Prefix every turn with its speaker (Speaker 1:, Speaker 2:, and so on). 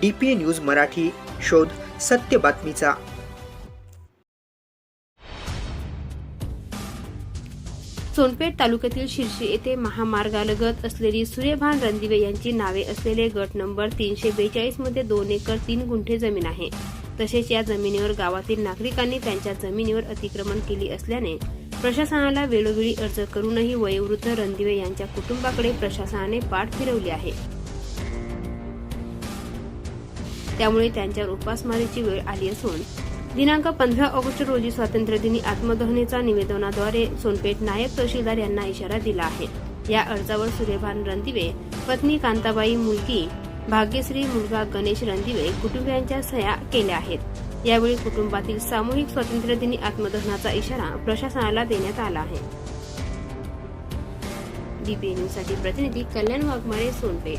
Speaker 1: D P news Marathi शोध सत्य बातमीचा.
Speaker 2: सोनपेठ तालुक्यातील शिर्शी येथे महामार्गालगत असलेली सूर्यभान रणदिवे यांची नावे असलेले गट नंबर तीनशे बेचाळीसमध्ये दोन एकर तीन गुंठे जमीन आहे. तसेच या जमिनीवर गावातील नागरिकांनी त्यांच्या जमिनीवर अतिक्रमण केली असल्याने प्रशासनाला वेळोवेळी अर्ज करूनही वयोवृद्ध रणदिवे यांच्या कुटुंबाकडे प्रशासनाने पाठ फिरवली आहे. त्यामुळे त्यांच्यावर उपासमारीची वेळ आली असून दिनांक पंधरा ऑगस्ट रोजी स्वातंत्र्यदिनी आत्मदहनेचा निवेदनाद्वारे सोनपेठ नायब तहसीलदार यांना इशारा दिला आहे. या अर्जावर सूर्यभान रणदिवे पत्नी कांताबाई मुलगी भाग्यश्री मुलगा गणेश रणदिवे कुटुंबियांच्या सह्या केल्या आहेत. यावेळी कुटुंबातील सामूहिक स्वातंत्र्यदिनी आत्मदहनाचा इशारा प्रशासनाला देण्यात आला आहे. डीपी न्यूजसाठी प्रतिनिधी कल्याण वाघमारे सोनपेठ.